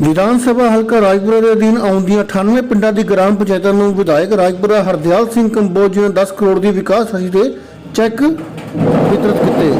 ਵਿਧਾਨ ਸਭਾ ਹਲਕਾ ਰਾਜਪੁਰਾ ਦੇ ਅਧੀਨ ਆਉਂਦੀਆਂ 98 ਪਿੰਡਾਂ ਦੀ ਗ੍ਰਾਮ ਪੰਚਾਇਤਾਂ ਨੂੰ ਵਿਧਾਇਕ ਰਾਜਪੁਰਾ ਹਰਦਿਆਲ ਸਿੰਘ ਕੰਬੋਜ ਨੇ 10 ਕਰੋੜ ਦੀ ਵਿਕਾਸ ਰਾਸ਼ੀ ਦੇ ਚੈੱਕ ਵਿਤਰਿਤ ਕੀਤੇ।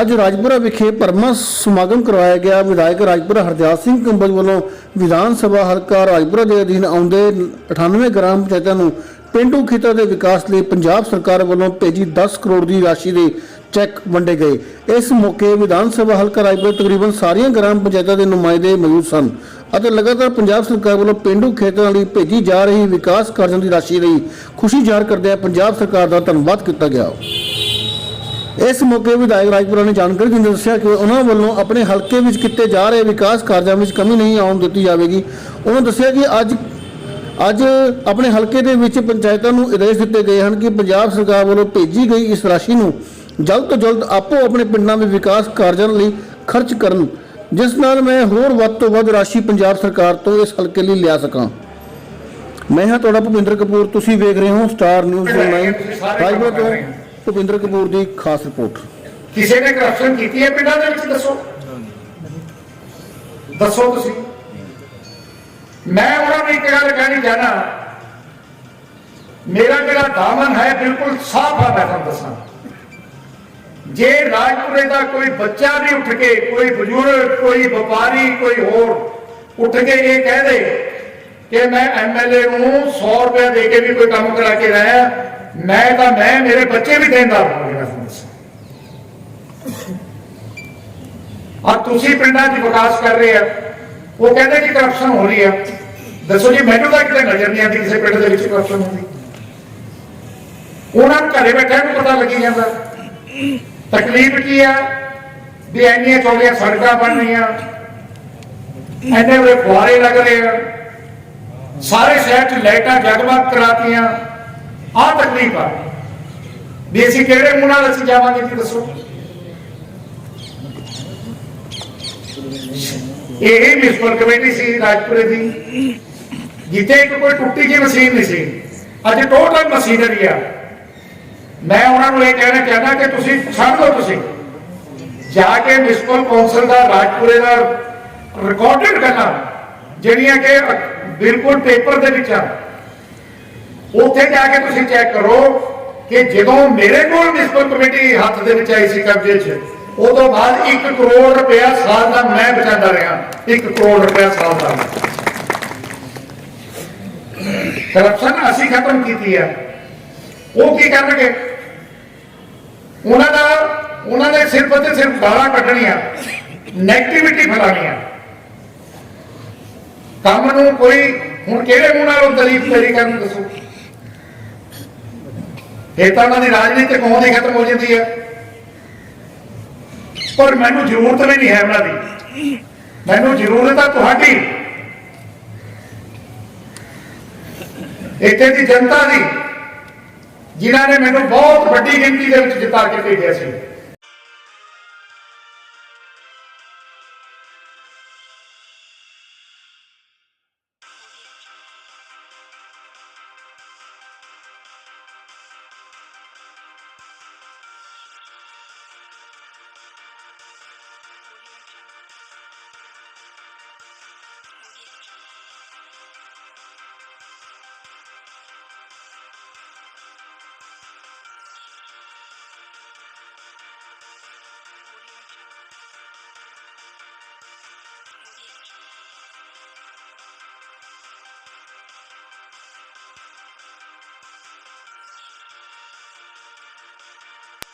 ਅੱਜ ਰਾਜਪੁਰਾ ਵਿਖੇ ਪਰਮਾ ਸਮਾਗਮ ਕਰਵਾਇਆ ਗਿਆ। ਵਿਧਾਇਕ ਰਾਜਪੁਰਾ ਹਰਦਿਆਲ ਸਿੰਘ ਕੰਬੋਜ ਵੱਲੋਂ ਵਿਧਾਨ ਸਭਾ ਹਲਕਾ ਰਾਜਪੁਰਾ ਦੇ ਅਧੀਨ ਆਉਂਦੇ 98 ਗ੍ਰਾਮ ਪੰਚਾਇਤਾਂ ਨੂੰ ਪਿੰਡੂ ਖੇਤਰ ਦੇ ਵਿਕਾਸ ਲਈ ਪੰਜਾਬ ਸਰਕਾਰ ਵੱਲੋਂ ਭੇਜੀ 10 ਕਰੋੜ ਦੀ ਰਾਸ਼ੀ ਦੇ ਚੈੱਕ ਵੰਡੇ ਗਏ। ਇਸ ਮੌਕੇ ਵਿਧਾਨ ਸਭਾ ਹਲਕਾ ਰਾਜਪੁਰਾ ਤਕਰੀਬਨ ਸਾਰੀਆਂ ਗ੍ਰਾਮ ਪੰਚਾਇਤਾਂ ਦੇ ਨੁਮਾਇੰਦੇ ਮੌਜੂਦ ਸਨ ਅਤੇ ਲਗਾਤਾਰ ਪੰਜਾਬ ਸਰਕਾਰ ਵੱਲੋਂ ਪਿੰਡੂ ਖੇਤਰਾਂ ਲਈ ਭੇਜੀ ਜਾ ਰਹੀ ਵਿਕਾਸ ਕਾਰਜਾਂ ਦੀ ਰਾਸ਼ੀ ਲਈ ਖੁਸ਼ੀ ਜ਼ਾਹਰ ਕਰਦਿਆਂ ਪੰਜਾਬ ਸਰਕਾਰ ਦਾ ਧੰਨਵਾਦ ਕੀਤਾ ਗਿਆ। ਇਸ ਮੌਕੇ ਵਿਧਾਇਕ ਰਾਜਪੁਰਾ ਨੇ ਜਾਣਕਾਰੀ ਦਿੰਦੇ ਦੱਸਿਆ ਕਿ ਉਹਨਾਂ ਵੱਲੋਂ ਆਪਣੇ ਹਲਕੇ ਵਿੱਚ ਕੀਤੇ ਜਾ ਰਹੇ ਵਿਕਾਸ ਕਾਰਜਾਂ ਵਿੱਚ ਕਮੀ ਨਹੀਂ ਆਉਣ ਦਿੱਤੀ ਜਾਵੇਗੀ। ਉਹਨਾਂ ਦੱਸਿਆ ਕਿ ਅੱਜ ਅੱਜ ਆਪਣੇ ਹਲਕੇ ਦੇ ਵਿੱਚ ਪੰਚਾਇਤਾਂ ਨੂੰ ਆਦੇਸ਼ ਦਿੱਤੇ ਗਏ ਹਨ ਕਿ ਪੰਜਾਬ ਸਰਕਾਰ ਵੱਲੋਂ ਭੇਜੀ ਗਈ ਇਸ ਰਾਸ਼ੀ ਨੂੰ ਜਲਦ ਤੋਂ ਜਲਦ ਆਪੋ ਆਪਣੇ ਪਿੰਡਾਂ ਵਿੱਚ ਵਿਕਾਸ ਕਾਰਜਾਂ ਲਈ ਖਰਚ ਕਰਨ ਜਿਸ ਨਾਲ ਮੈਂ ਹੋਰ ਵੱਧ ਤੋਂ ਵੱਧ ਰਾਸ਼ੀ ਪੰਜਾਬ ਸਰਕਾਰ ਤੋਂ ਇਸ ਹਲਕੇ ਲਈ ਲਿਆ ਸਕਾਂ। ਮੈਂ ਹਾਂ ਤੁਹਾਡਾ ਭੁਪਿੰਦਰ ਕਪੂਰ ਤੁਸੀਂ ਵੇਖ ਰਹੇ ਹੋ ਸਟਾਰ ਨਿਊਜ਼ 9 ਰਾਜਪੁਰਾ ਤੋਂ ਭੁਪਿੰਦਰ ਕਪੂਰ ਦੀ ਖਾਸ ਰਿਪੋਰਟ। ਕਿਸੇ ਨੇ ਕਰਪਸ਼ਨ ਕੀਤੀ ਹੈ ਪਿੰਡਾਂ ਦੇ ਵਿੱਚ ਦੱਸੋ? ਦੱਸੋ ਤੁਸੀਂ। ਮੈਂ ਉਹਨਾਂ ਨੂੰ ਇੱਕ ਗੱਲ ਕਹਿਣੀ ਚਾਹਨਾ ਮੇਰਾ ਜਿਹੜਾ ਦਾਮਨ ਹੈ ਬਿਲਕੁਲ ਸਾਫ਼ ਆ ਮੈਂ ਤੁਹਾਨੂੰ ਦੱਸਾਂ। ਜੇ ਰਾਜਪੁਰੇ ਦਾ ਕੋਈ ਬੱਚਾ ਵੀ ਉੱਠ ਕੇ, ਕੋਈ ਬਜ਼ੁਰਗ, ਕੋਈ ਵਪਾਰੀ, ਕੋਈ ਹੋਰ ਉੱਠ ਕੇ ਇਹ ਕਹਿ ਦੇ ਕਿ ਮੈਂ ਐਮਐਲਏ ਨੂੰ 100 ਰੁਪਏ ਦੇ ਕੇ ਵੀ ਕੋਈ ਕੰਮ ਕਰਾ ਕੇ ਰਾਇਆ ਮੈਂ ਤਾਂ, ਮੈਂ, ਮੇਰੇ ਬੱਚੇ ਵੀ ਦੇਣਦਾਰ ਹੋਣਗੇ ਆ ਤੁਸੀਂ ਪਿੰਡਾਂ 'ਚ ਵਿਕਾਸ ਕਰ ਰਹੇ ਆ, ਉਹ ਕਹਿੰਦੇ ਕਿ ਕਰਪਸ਼ਨ ਹੋ ਰਹੀ ਆ। ਦੱਸੋ ਜੀ, ਮੈਨੂੰ ਤਾਂ ਕਿਤੇ ਨਜ਼ਰ ਨਹੀਂ ਆਉਂਦੀ ਕਿਸੇ ਪਿੰਡ ਦੇ ਵਿੱਚ ਕਰਪਸ਼ਨ ਹੁੰਦੀ ਉਹਨਾਂ ਘਰੇ ਬੈਠਿਆਂ ਨੂੰ ਪਤਾ ਲੱਗੀ ਜਾਂਦਾ। ਤਕਲੀਫ ਕੀ ਆ? ਵੀ ਇੰਨੀਆਂ ਚੌੜੀਆਂ ਸੜਕਾਂ ਬਣ ਰਹੀਆਂ। ਇੰਨੇ ਵੇ ਫੁਆਰੇ ਲੱਗ ਰਹੇ ਆ। ਸਾਰੇ ਸ਼ਹਿਰ 'ਚ ਲਾਈਟਾਂ ਜਗਮਗ ਕਰਾਤੀਆਂ। ਆਹ ਤਕਲੀਫ ਆ। ਵੀ ਅਸੀਂ ਕਿਹੜੇ ਮੂੰਹ ਨਾਲ ਅਸੀਂ ਜਾਵਾਂਗੇ ਜੀ ਦੱਸੋ? ਇਹ ਮਿਸਪਰ ਕਮੇਟੀ ਸੀ ਰਾਜਪੁਰੇ ਦੀ। ਜਿੱਥੇ ਇੱਕ ਕੋਈ ਟੁੱਟੀ ਜਿਹੀ ਮਸ਼ੀਨ ਨਹੀਂ ਸੀ। ਅੱਜ ਟੋਟਲ ਮਸ਼ੀਨਰੀ ਆ। ਮੈਂ ਉਹਨਾਂ ਨੂੰ ਇਹ ਕਹਿਣਾ ਚਾਹੁੰਦਾ ਕਿ ਤੁਸੀਂ ਛੱਡ ਦਿਓ ਤੁਸੀਂ। ਜਾ ਕੇ ਮਿਸਪਰ ਕੌਂਸਲ ਦਾ ਰਾਜਪੁਰੇ ਦਾ ਰਿਕਾਰਡਡ ਗੱਲਾਂ, ਜਿਹੜੀਆਂ ਕਿ ਬਿਲਕੁਲ ਪੇਪਰ ਦੇ ਵਿੱਚ ਆ। ਉੱਥੇ ਜਾ ਕੇ ਤੁਸੀਂ ਚੈੱਕ ਕਰੋ ਕਿ ਜਦੋਂ ਮੇਰੇ ਕੋਲ ਮਿਸਪਰ ਕਮੇਟੀ ਹੱਥ ਦੇ ਵਿੱਚ ਆਈ ਸੀ ਕਬਜ਼ੇ 'ਚ, ਉਦੋਂ ਬਾਅਦ 1 ਕਰੋੜ ਰੁਪਇਆ ਸਾਲ ਦਾ ਮੈਂ ਬਚਾਉਂਦਾ ਰਿਹਾ। 1 ਕਰੋੜ ਰੁਪਇਆ ਸਾਲ ਦਾ। ਕਰਪਸ਼ਨ ਅਸੀਂ ਖਤਮ ਕੀਤੀ ਹੈ ਉਹ ਕੀ ਕਰਨਗੇ? ਉਹਨਾਂ ਦਾ, ਉਹਨਾਂ ਨੇ ਸਿਰਫ ਅਤੇ ਸਿਰਫ ਗਾਲਾਂ ਕੱਢਣੀਆਂ ਨੈਗੇਟਿਵਿਟੀ ਫੈਲਾਉਣੀਆਂ। ਕੰਮ ਨੂੰ ਕੋਈ ਹੁਣ ਕਿਹੜੇ ਮੂੰਹ ਨਾਲ ਉਹ ਦਲੀਪ ਤੇਰੀ ਕਰਨ ਦੱਸੋ? ਇਹ ਤਾਂ ਉਹਨਾਂ ਦੀ ਰਾਜਨੀਤਿਕ ਹੋਂਦ ਹੀ ਖਤਮ ਹੋ ਜਾਂਦੀ ਹੈ ਪਰ ਮੈਨੂੰ ਜ਼ਰੂਰਤ ਵੀ ਨਹੀਂ ਹੈ ਉਹਨਾਂ ਦੀ। ਮੈਨੂੰ ਜ਼ਰੂਰਤ ਆ ਤੁਹਾਡੀ। ਇੱਥੇ ਦੀ ਜਨਤਾ ਦੀ। ਜਿਨ੍ਹਾਂ ਨੇ ਮੈਨੂੰ ਬਹੁਤ ਵੱਡੀ ਗਿਣਤੀ ਦੇ ਵਿੱਚ ਜਿਤਾ ਕੇ ਭੇਜਿਆ ਸੀ।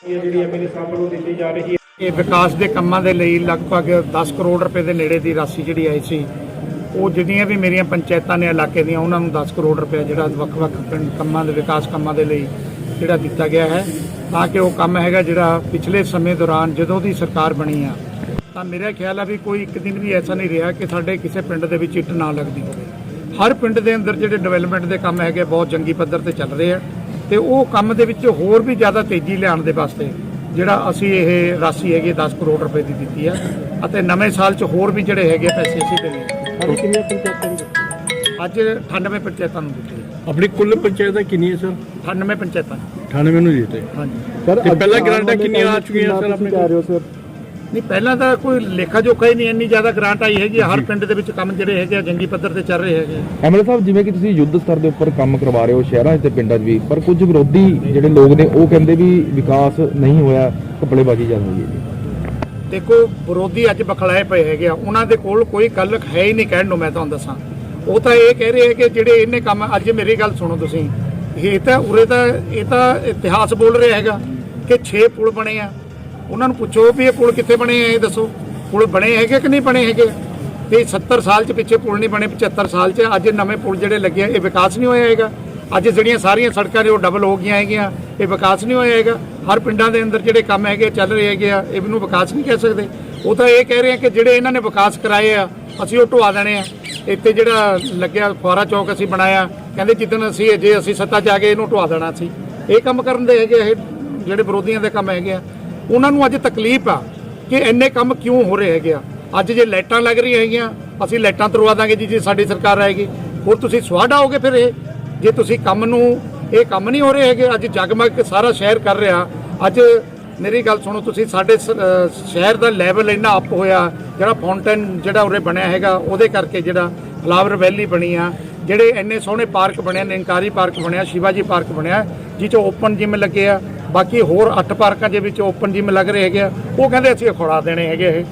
ਇਹ ਜਿਹੜੀ ਐਮਐਲਏ ਸਾਹਿਬ ਦਿੱਤੀ ਜਾ ਰਹੀ ਹੈ। ਇਹ ਵਿਕਾਸ ਦੇ ਕੰਮਾਂ ਦੇ ਲਈ ਲਗਭਗ 10 ਕਰੋੜ ਰੁਪਏ ਦੇ ਨੇੜੇ ਦੀ ਰਾਸ਼ੀ ਜਿਹੜੀ ਆਈ ਸੀ, ਉਹ ਜਿਹੜੀਆਂ ਵੀ ਮੇਰੀਆਂ ਪੰਚਾਇਤਾਂ ਨੇ ਇਲਾਕੇ ਦੀਆਂ, ਉਹਨਾਂ ਨੂੰ 10 ਕਰੋੜ ਰੁਪਏ ਜਿਹੜਾ ਵੱਖ-ਵੱਖ ਪਿੰਡ ਕੰਮਾਂ ਦੇ, ਵਿਕਾਸ ਕੰਮਾਂ ਦੇ ਲਈ ਜਿਹੜਾ ਦਿੱਤਾ ਗਿਆ ਹੈ। ਤਾਂ ਕਿ ਉਹ ਕੰਮ ਹੈਗਾ ਜਿਹੜਾ ਪਿਛਲੇ ਸਮੇਂ ਦੌਰਾਨ ਜਦੋਂ ਦੀ ਸਰਕਾਰ ਬਣੀ ਆ, ਤਾਂ ਮੇਰਾ ਖਿਆਲ ਆ ਵੀ ਕੋਈ ਇੱਕ ਦਿਨ ਵੀ ਐਸਾ ਨਹੀਂ ਰਿਹਾ ਕਿ ਸਾਡੇ ਕਿਸੇ ਪਿੰਡ ਦੇ ਵਿੱਚ ਇੱਟ ਨਾ ਲੱਗਦੀ ਹੋਵੇ। ਹਰ ਪਿੰਡ ਦੇ ਅੰਦਰ ਜਿਹੜੇ ਡਿਵੈਲਪਮੈਂਟ ਦੇ ਕੰਮ ਹੈਗੇ ਬਹੁਤ ਚੰਗੀ ਪੱਧਰ ਤੇ ਚੱਲ ਰਹੇ ਆ। ਤੇ ਉਹ ਕੰਮ ਦੇ ਵਿੱਚ ਹੋਰ ਵੀ ਜ਼ਿਆਦਾ ਤੇਜ਼ੀ ਲਿਆਉਣ ਦੇ ਵਾਸਤੇ ਜਿਹੜਾ ਅਸੀਂ ਇਹ ਰਾਸ਼ੀ ਹੈਗੀ 10 ਕਰੋੜ ਰੁਪਏ ਦੀ ਦਿੱਤੀ ਹੈ ਅਤੇ ਨਵੇਂ ਸਾਲ 'ਚ ਹੋਰ ਵੀ ਜਿਹੜੇ ਹੈਗੇ ਪੈਸੇ ਅਸੀਂ ਦੇਣੇ ਸਾਡੀ ਕਿੰਨੀਆਂ ਪੰਚਾਇਤਾਂ ਨੇ? ਅੱਜ 98 ਪੰਚਾਇਤਾਂ ਨੂੰ ਦਿੱਤੇ ਆਪਣੀ ਕੁੱਲ ਪੰਚਾਇਤਾਂ ਕਿੰਨੀਆਂ ਸਰ? 98 ਪੰਚਾਇਤਾਂ। 98 ਨੂੰ ਦਿੱਤੇ। ਹਾਂਜੀ। ਸਰ ਪਹਿਲਾਂ ਗ੍ਰਾਂਟਾਂ ਕਿੰਨੀਆਂ ਆ ਚੁੱਕੀਆਂ ਸਰ ਆਪਣੇ ਕਹਿ ਰਹੇ ਹੋ ਸਰ? ਨਹੀਂ ਪਹਿਲਾਂ ਤਾਂ ਕੋਈ ਲੇਖਾ ਜੋਖਾ ਹੀ ਨਹੀਂ ਇੰਨੀ ਜ਼ਿਆਦਾ ਗ੍ਰਾਂਟ ਆਈ ਹੈਗੀ। ਹਰ ਪਿੰਡ ਦੇ ਵਿੱਚ ਕੰਮ ਜਿਹੜੇ ਹੈਗੇ ਆ ਜੰਗੀ ਪੱਧਰ ਤੇ ਚੱਲ ਰਹੇ ਹੈਗੇ। ਐਮਐਲਏ ਸਾਹਿਬ ਜਿਵੇਂ ਕਿ ਤੁਸੀਂ ਯੁੱਧ ਸਤਰ ਦੇ ਉੱਪਰ ਕੰਮ ਕਰਵਾ ਰਹੇ ਹੋ ਸ਼ਹਿਰਾਂ 'ਚ ਤੇ ਪਿੰਡਾਂ 'ਚ ਵੀ ਪਰ ਕੁਝ ਵਿਰੋਧੀ ਜਿਹੜੇ ਲੋਕ ਨੇ ਉਹ ਕਹਿੰਦੇ ਵੀ ਵਿਕਾਸ ਨਹੀਂ ਹੋਇਆ ਕਪੜੇਬਾਜ਼ੀ ਚੱਲ ਰਹੀ ਹੈ ਦੇਖੋ ਵਿਰੋਧੀ ਅੱਜ ਬਖਲਾਏ ਪਏ ਹੈਗੇ ਆ ਉਹਨਾਂ ਦੇ ਕੋਲ ਕੋਈ ਗੱਲ ਹੈ ਹੀ ਨਹੀਂ ਕਹਿਣ ਨੂੰ ਮੈਂ ਤੁਹਾਨੂੰ ਦੱਸਾਂ ਉਹ ਤਾਂ ਇਹ ਕਹਿ ਰਹੇ ਹੈ ਕਿ ਜਿਹੜੇ ਇਹਨੇ ਕੰਮ ਅੱਜ ਮੇਰੀ ਗੱਲ ਸੁਣੋ ਤੁਸੀਂ ਇਹ ਤਾਂ ਉਰੇ ਤਾਂ ਇਹ ਤਾਂ ਇਤਿਹਾਸ ਬੋਲ ਰਿਹਾ ਹੈਗਾ ਕਿ 6 ਪੁਲ ਬਣੇ ਆ ਉਹਨਾਂ ਨੂੰ ਪੁੱਛੋ ਵੀ ਇਹ ਪੁਲ ਕਿੱਥੇ ਬਣੇ ਆ, ਇਹ ਦੱਸੋ। ਪੁਲ ਬਣੇ ਹੈਗੇ ਕਿ ਨਹੀਂ ਬਣੇ ਹੈਗੇ? ਤੇ 70 ਸਾਲ ਚ ਪਿੱਛੇ ਪੁਲ ਨਹੀਂ ਬਣੇ 75 ਸਾਲ ਚ। ਅੱਜ ਨਵੇਂ ਪੁਲ ਜਿਹੜੇ ਲੱਗੇ ਇਹ ਵਿਕਾਸ ਨਹੀਂ ਹੋਇਆ ਹੈਗਾ। ਅੱਜ ਜਿਹੜੀਆਂ ਸਾਰੀਆਂ ਸੜਕਾਂ ਨੇ, ਉਹ ਡਬਲ ਹੋ ਗਈਆਂ ਹੈਗੀਆਂ। ਇਹ ਵਿਕਾਸ ਨਹੀਂ ਹੋਇਆ ਹੈਗਾ। ਹਰ ਪਿੰਡਾਂ ਦੇ ਅੰਦਰ ਜਿਹੜੇ ਕੰਮ ਹੈਗੇ ਚੱਲ ਰਹੇ ਹੈਗੇ ਆ। ਇਹਨੂੰ ਵਿਕਾਸ ਨਹੀਂ ਕਹਿ ਸਕਦੇ। ਉਹ ਤਾਂ ਇਹ ਕਹਿ ਰਹੇ ਆ ਕਿ ਜਿਹੜੇ ਇਹਨਾਂ ਨੇ ਵਿਕਾਸ ਕਰਾਏ ਆ, ਅਸੀਂ ਉਹ ਢਵਾ ਦੇਣੇ ਆ। ਇੱਥੇ ਜਿਹੜਾ ਲੱਗਿਆ ਫੁਆਰਾ ਚੌਕ ਅਸੀਂ ਬਣਾਇਆ, ਕਹਿੰਦੇ ਜਿੱਦਣ ਅਸੀਂ ਜੇ ਅਸੀਂ ਸੱਤਾ 'ਚ ਆ ਗਏ, ਇਹਨੂੰ ਢਵਾ ਦੇਣਾ ਸੀ ਇਹ ਕੰਮ ਕਰਨ ਦੇ ਹੈਗੇ ਇਹ ਜਿਹੜੇ ਵਿਰੋਧੀਆਂ ਦੇ ਕੰਮ ਹੈਗੇ ਆ। ਉਹਨਾਂ ਨੂੰ ਅੱਜ ਤਕਲੀਫ ਆ ਕਿ ਇੰਨੇ ਕੰਮ ਕਿਉਂ ਹੋ ਰਹੇ ਹੈਗੇ ਆ? ਅੱਜ ਜੇ ਲਾਈਟਾਂ ਲੱਗ ਰਹੀਆਂ ਹੈਗੀਆਂ, ਅਸੀਂ ਲਾਈਟਾਂ ਤਰਵਾ ਦਾਂਗੇ ਜੀ, ਜੇ ਸਾਡੀ ਸਰਕਾਰ ਆਏਗੀ। ਹੋਰ ਤੁਸੀਂ ਸਵਾਡ ਆਓਗੇ ਫਿਰ ਇਹ? ਜੇ ਤੁਸੀਂ ਕੰਮ ਨੂੰ, ਇਹ ਕੰਮ ਨਹੀਂ ਹੋ ਰਹੇ ਹੈਗੇ, ਅੱਜ ਜਗਮਗ ਸਾਰਾ ਸ਼ਹਿਰ ਕਰ ਰਿਹਾ। ਅੱਜ ਮੇਰੀ ਗੱਲ ਸੁਣੋ, ਤੁਸੀਂ ਸਾਡੇ ਸ- ਸ਼ਹਿਰ ਦਾ ਲੈਵਲ ਇੰਨਾ ਅਪ ਹੋਇਆ, ਜਿਹੜਾ ਫਾਊਂਟੇਨ ਜਿਹੜਾ ਉਰੇ ਬਣਿਆ ਹੈਗਾ, ਉਹਦੇ ਕਰਕੇ ਜਿਹੜਾ ਫਲਾਵਰ ਵੈਲੀ ਬਣੀ ਆ, ਜਿਹੜੇ ਇੰਨੇ ਸੋਹਣੇ ਪਾਰਕ ਬਣੇ ਨੇ ਇਨਕਾਰੀ ਪਾਰਕ ਬਣਿਆ, ਸ਼ਿਵਾਜੀ ਪਾਰਕ ਬਣਿਆ, ਜਿਹ 'ਚ ਓਪਨ ਜਿਮ ਲੱਗੇ ਆ ਬਾਕੀ ਹੋਰ 8 ਪਾਰਕਾਂ ਦੇ ਵਿੱਚ ਓਪਨ ਜਿਮ ਲੱਗ ਰਹੇ ਹੈਗੇ ਆ। ਉਹ ਕਹਿੰਦੇ ਅਸੀਂ ਖੋੜਾ ਦੇਣੇ ਹੈਗੇ ਇਹ।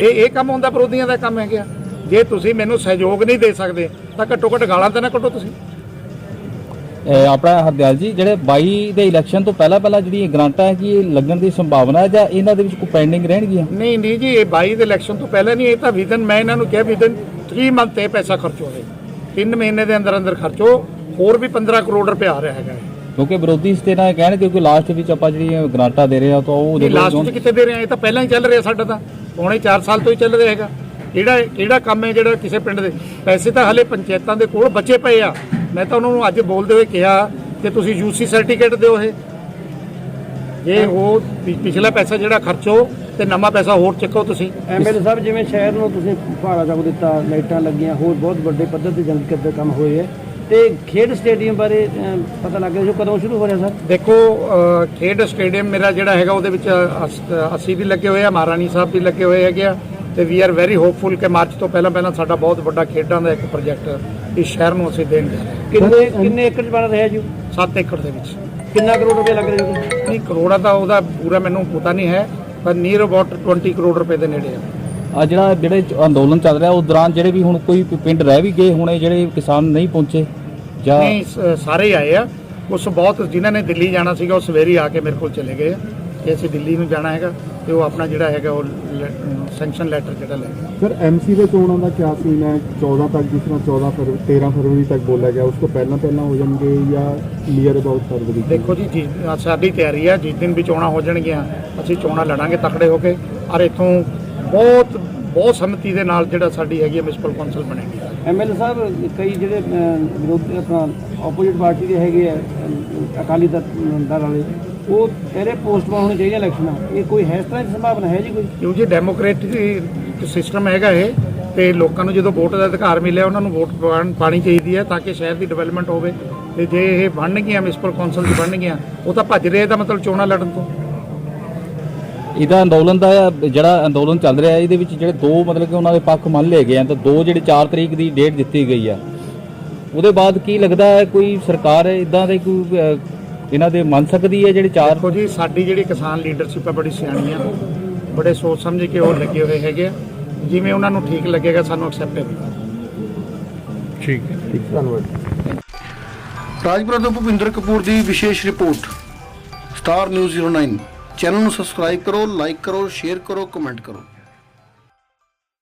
ਇਹ ਇਹ ਕੰਮ ਹੁੰਦਾ ਵਿਰੋਧੀਆਂ ਦਾ ਕੰਮ ਹੈਗਾ ਜੇ ਤੁਸੀਂ ਮੈਨੂੰ ਸਹਿਯੋਗ ਨਹੀਂ ਦੇ ਸਕਦੇ ਤਾਂ ਘੱਟੋ ਘੱਟ ਗਾਲਾਂ ਤਾਂ ਨਾ ਕੱਢੋ ਤੁਸੀਂ। ਇਹ ਆਪਣਾ ਹਰਦਿਆਲ ਜੀ ਜਿਹੜੇ 22 ਦੇ ਇਲੈਕਸ਼ਨ ਤੋਂ ਪਹਿਲਾਂ ਪਹਿਲਾਂ ਜਿਹੜੀਆਂ ਗ੍ਰਾਂਟਾਂ ਹੈ ਕਿ ਇਹ ਲੱਗਣ ਦੀ ਸੰਭਾਵਨਾ ਹੈ ਜਾਂ ਇਹਨਾਂ ਦੇ ਵਿੱਚ ਕੋਈ ਪੈਂਡਿੰਗ ਰਹਿਣਗੀਆਂ? ਨਹੀਂ ਨਹੀਂ ਜੀ ਇਹ 22 ਦੇ ਇਲੈਕਸ਼ਨ ਤੋਂ ਪਹਿਲਾਂ ਨਹੀਂ ਇਹ ਤਾਂ ਵਿਦਨ ਮੈਂ ਇਹਨਾਂ ਨੂੰ ਕਿਹਾ ਵਿਦਨ 3 ਮੰਥ ਤੇ ਪੈਸਾ ਖਰਚੋ ਹੋਵੇ 3 ਮਹੀਨੇ ਦੇ ਅੰਦਰ ਅੰਦਰ ਖਰਚੋ ਹੋਰ ਵੀ 15 ਕਰੋੜ ਰੁਪਏ ਆ ਰਿਹਾ ਹੈਗਾ ਇਹ। ਕਿਉਂਕਿ ਵਿਰੋਧੀ ਇਸ ਤੇ ਨਾ ਕਹਿਣ ਕਿਉਂਕਿ ਲਾਸਟ ਵਿੱਚ ਆਪਾਂ ਜਿਹੜੀਆਂ ਗ੍ਰਾਂਟਾਂ ਦੇ ਰਹੇ ਹਾਂ ਤਾਂ ਉਹ ਜਦੋਂ ਲਾਸਟ 'ਚ ਕਿੱਥੇ ਦੇ ਰਹੇ ਆ ਇਹ ਤਾਂ ਪਹਿਲਾਂ ਹੀ ਚੱਲ ਰਿਹਾ ਸਾਡਾ ਤਾਂ। ਪੌਣੇ 4 ਸਾਲ ਤੋਂ ਹੀ ਚੱਲ ਰਿਹਾ ਹੈਗਾ। ਕਿਹੜਾ ਕਿਹੜਾ ਕੰਮ ਹੈ ਜਿਹੜਾ ਕਿਸੇ ਪਿੰਡ ਦੇ? ਪੈਸੇ ਤਾਂ ਹਲੇ ਪੰਚਾਇਤਾਂ ਦੇ ਕੋਲ ਬਚੇ ਪਏ ਆ। ਮੈਂ ਤਾਂ ਉਹਨਾਂ ਨੂੰ ਅੱਜ ਬੋਲਦੇ ਹੋਏ ਕਿਹਾ ਕਿ ਤੁਸੀਂ ਯੂਸੀ ਸਰਟੀਫਿਕੇਟ ਦਿਓ ਇਹ। ਜੇ ਉਹ ਪਿਛਲਾ ਪੈਸਾ ਜਿਹੜਾ ਖਰਚੋ ਤੇ ਨਵਾਂ ਪੈਸਾ ਹੋਰ ਚੱਕੋ ਤੁਸੀਂ। ਐਮਐਲਏ ਸਾਹਿਬ ਜਿਵੇਂ ਸ਼ਹਿਰ ਨੂੰ ਤੁਸੀਂ ਭਾੜਾ ਚੌਕ ਦਿੱਤਾ ਲਾਈਟਾਂ ਲੱਗੀਆਂ ਹੋਰ ਬਹੁਤ ਵੱਡੇ ਪੱਧਰ ਤੇ ਦੇ ਕੰਮ ਹੋਏ ਹੈ। ਤੇ ਖੇਡ ਸਟੇਡੀਅਮ ਬਾਰੇ ਪਤਾ ਲੱਗ ਰਿਹਾ ਜੋ ਕਦੋਂ ਸ਼ੁਰੂ ਹੋ ਰਿਹਾ ਸਰ? ਦੇਖੋ ਅ, ਖੇਡ ਸਟੇਡੀਅਮ ਮੇਰਾ ਜਿਹੜਾ ਹੈਗਾ ਉਹਦੇ ਵਿੱਚ ਅਸ- ਅਸੀਂ ਵੀ ਲੱਗੇ ਹੋਏ ਆ ਮਹਾਰਾਣੀ ਸਾਹਿਬ ਵੀ ਲੱਗੇ ਹੋਏ ਹੈਗੇ ਆ ਤੇ ਵੀ ਆਰ ਵੈਰੀ ਹੋਪਫੁਲ ਕਿ ਮਾਰਚ ਤੋਂ ਪਹਿਲਾਂ ਪਹਿਲਾਂ ਸਾਡਾ ਬਹੁਤ ਵੱਡਾ ਖੇਡਾਂ ਦਾ ਇੱਕ ਪ੍ਰੋਜੈਕਟ ਇਸ ਸ਼ਹਿਰ ਨੂੰ ਅਸੀਂ ਦੇਣ ਜਾ ਰਹੇ ਕਿੰਨੇ ਕਿੰਨੇ ਏਕੜ 'ਚ ਬਣ ਰਿਹਾ ਜੀ ਹਾਂ 7 ਏਕੜ ਦੇ ਵਿੱਚ। ਕਿੰਨਾ ਕਰੋੜ ਰੁਪਏ ਲੱਗ ਰਿਹਾ ਜੀ? ਨਹੀਂ ਕਰੋੜਾਂ ਦਾ ਉਹਦਾ ਪੂਰਾ ਮੈਨੂੰ ਪਤਾ ਨਹੀਂ ਹੈ ਪਰ ਨੀਅਰ ਅਬਾਊਟ 20 ਕਰੋੜ ਰੁਪਏ ਦੇ ਨੇੜੇ ਆ। ਆ ਜਿਹੜਾ ਜਿਹੜੇ ਅੰਦੋਲਨ ਚੱਲ ਰਿਹਾ ਉਸ ਦੌਰਾਨ ਜਿਹੜੇ ਵੀ ਹੁਣ ਕੋਈ ਪਿੰਡ ਰਹਿ ਵੀ ਗਏ ਹੋਣੇ ਜਿਹੜੇ ਕਿਸਾਨ ਨਹੀਂ ਪਹੁੰਚੇ ਜਾਂ ਨਹੀਂ ਸ- ਸਾਰੇ ਆਏ ਆ। ਉਸ ਬਹੁਤ ਜਿਨ੍ਹਾਂ ਨੇ ਦਿੱਲੀ ਜਾਣਾ ਸੀਗਾ ਉਹ ਸਵੇਰੇ ਆ ਕੇ ਮੇਰੇ ਕੋਲ ਚਲੇ ਗਏ ਆ। ਕਿ ਅਸੀਂ ਦਿੱਲੀ ਨੂੰ ਜਾਣਾ ਹੈਗਾ ਤੇ ਉਹ ਆਪਣਾ ਜਿਹੜਾ ਹੈਗਾ ਉਹ ਸੈਂਕਸ਼ਨ ਲੈਟਰ ਜਿਹੜਾ ਲੈ ਗਏ। ਸਰ ਐਮਸੀ ਦੇ ਚੋਣਾਂ ਦਾ ਕਿਆ ਸੀਨ ਹੈ? 14 ਤੱਕ ਜਿਸ ਤਰ੍ਹਾਂ 14 ਫਰਵਰੀ 13 ਫਰਵਰੀ ਤੱਕ ਬੋਲਿਆ ਗਿਆ ਉਸ ਤੋਂ ਪਹਿਲਾਂ ਪਹਿਲਾਂ ਹੋ ਜਾਣਗੇ ਜਾਂ ਨੀਅਰ ਅਬਾਊਟ ਫਰਵਰੀ ਦੇਖੋ ਜੀ ਜੀ ਸਾਡੀ ਤਿਆਰੀ ਹੈ ਜਿਸ ਦਿਨ ਵੀ ਚੋਣਾਂ ਹੋ ਜਾਣਗੀਆਂ ਅਸੀਂ ਚੋਣਾਂ ਲੜਾਂਗੇ ਤਕੜੇ ਹੋ ਕੇ। ਔਰ ਇੱਥੋਂ ਬਹੁਤ ਬਹੁਤ ਸੰਮਤੀ ਦੇ ਨਾਲ ਜਿਹੜਾ ਸਾਡੀ ਹੈਗੀ ਮਿਊਨਿਸਪਲ ਕੌਂਸਲ ਬਣੇਗੀ। ਐਮਐਲਏ ਸਾਹਿਬ ਕਈ ਜਿਹੜੇ ਵਿਰੋਧੀ ਆਪਣਾ ਆਪੋਜੀਟ ਪਾਰਟੀ ਦੇ ਹੈਗੇ ਆ ਅਕਾਲੀ ਦਲ ਵਾਲੇ ਉਹ ਇਹਦੇ ਪੋਸਟਪੋਨ ਹੋਣੀ ਚਾਹੀਦੀ ਇਲੈਕਸ਼ਨਾਂ ਇਹ ਕੋਈ ਹੈ ਇਸ ਤਰ੍ਹਾਂ ਦੀ ਸੰਭਾਵਨਾ ਹੈ ਜੀ ਕੋਈ? ਕਿਉਂ ਜੀ ਡੈਮੋਕ੍ਰੈਟਿਕ ਸਿਸਟਮ ਹੈਗਾ ਇਹ ਤੇ ਲੋਕਾਂ ਨੂੰ ਜਦੋਂ ਵੋਟ ਦਾ ਅਧਿਕਾਰ ਮਿਲਿਆ ਉਹਨਾਂ ਨੂੰ ਵੋਟ ਪਾਣੀ ਚਾਹੀਦੀ ਹੈ ਤਾਂ ਕਿ ਸ਼ਹਿਰ ਦੀ ਡਿਵੈਲਪਮੈਂਟ ਹੋਵੇ। ਤੇ ਜੇ ਇਹ ਬਣਨਗੀਆਂ ਮਿਊਨਿਸਪਲ ਕੌਂਸਲ ਦੀ ਬਣਨਗੀਆਂ ਉਹ ਤਾਂ ਭੱਜ ਰਹੇ ਤਾਂ ਮਤਲਬ ਚੋਣਾਂ ਲੜਨ ਤੋਂ। ਇਹਦਾ ਅੰਦੋਲਨ ਦਾ ਜਿਹੜਾ ਅੰਦੋਲਨ ਚੱਲ ਰਿਹਾ ਇਹਦੇ ਵਿੱਚ ਜਿਹੜੇ ਦੋ ਮਤਲਬ ਕਿ ਉਹਨਾਂ ਦੇ ਪੱਖ ਮੰਨ ਲਏ ਗਏ ਆ ਤਾਂ ਦੋ ਜਿਹੜੇ 4 ਤਰੀਕ ਦੀ ਡੇਟ ਦਿੱਤੀ ਗਈ ਆ। ਉਹਦੇ ਬਾਅਦ ਕੀ ਲੱਗਦਾ ਹੈ ਕੋਈ ਸਰਕਾਰ ਇਦਾਂ ਦੇ ਕੋਈ ਇਹਨਾਂ ਦੇ ਮੰਨ ਸਕਦੀ ਹੈ ਜਿਹੜੇ 4 ਦੇਖੋ ਜੀ ਸਾਡੀ ਜਿਹੜੀ ਕਿਸਾਨ ਲੀਡਰਸ਼ਿਪ ਹੈ ਬੜੀ ਸਿਆਣੀ ਆ। ਬੜੇ ਸੋਚ ਸਮਝ ਕੇ ਉਹ ਲੱਗੇ ਹੋਏ ਹੈਗੇ ਆ। ਜਿਵੇਂ ਉਹਨਾਂ ਨੂੰ ਠੀਕ ਲੱਗੇਗਾ ਸਾਨੂੰ ਐਕਸੈਪਟੇਬਲ ਰਾਜਪੁਰਾ ਤੋਂ ਭੁਪਿੰਦਰ ਕਪੂਰ ਦੀ ਵਿਸ਼ੇਸ਼ ਰਿਪੋਰਟ ਸਟਾਰ ਨਿਊਜ਼ 09 ਚੈਨਲ ਨੂੰ ਸਬਸਕ੍ਰਾਈਬ ਕਰੋ ਲਾਈਕ ਕਰੋ ਸ਼ੇਅਰ ਕਰੋ ਕਮੈਂਟ ਕਰੋ।